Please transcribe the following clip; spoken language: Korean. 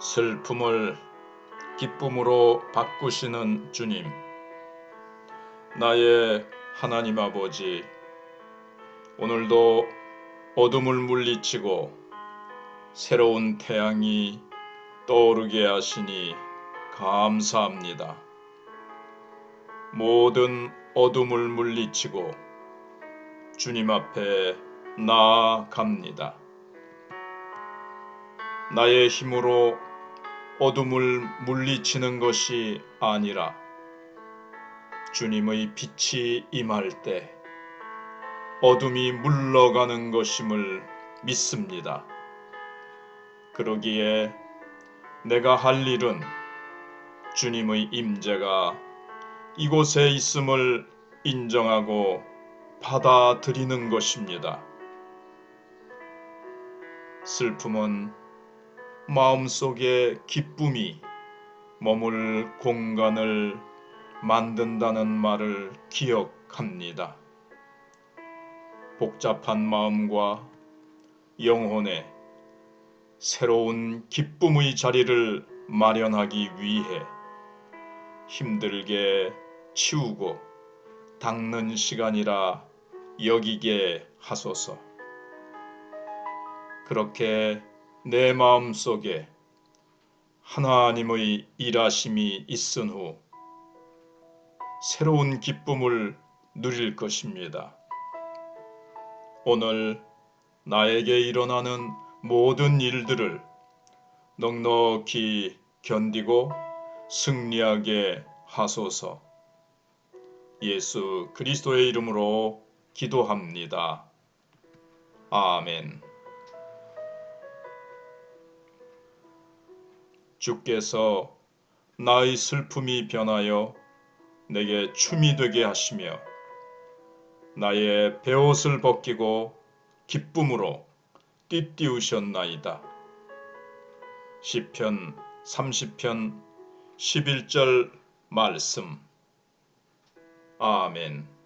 슬픔을 기쁨으로 바꾸시는 주님, 나의 하나님 아버지, 오늘도 어둠을 물리치고 새로운 태양이 떠오르게 하시니 감사합니다. 모든 어둠을 물리치고 주님 앞에 나아갑니다. 나의 힘으로 어둠을 물리치는 것이 아니라 주님의 빛이 임할 때 어둠이 물러가는 것임을 믿습니다. 그러기에 내가 할 일은 주님의 임재가 이곳에 있음을 인정하고 받아들이는 것입니다. 슬픔은 마음속에 기쁨이 머물 공간을 만든다는 말을 기억합니다. 복잡한 마음과 영혼에 새로운 기쁨의 자리를 마련하기 위해 힘들게 치우고 닦는 시간이라 여기게 하소서. 그렇게 내 마음 속에 하나님의 일하심이 있은 후 새로운 기쁨을 누릴 것입니다. 오늘 나에게 일어나는 모든 일들을 넉넉히 견디고 승리하게 하소서. 예수 그리스도의 이름으로 기도합니다. 아멘. 주께서 나의 슬픔이 변하여 내게 춤이 되게 하시며 나의 베옷을 벗기고 기쁨으로 띠띠우셨나이다. 시편 30편 11절 말씀 아멘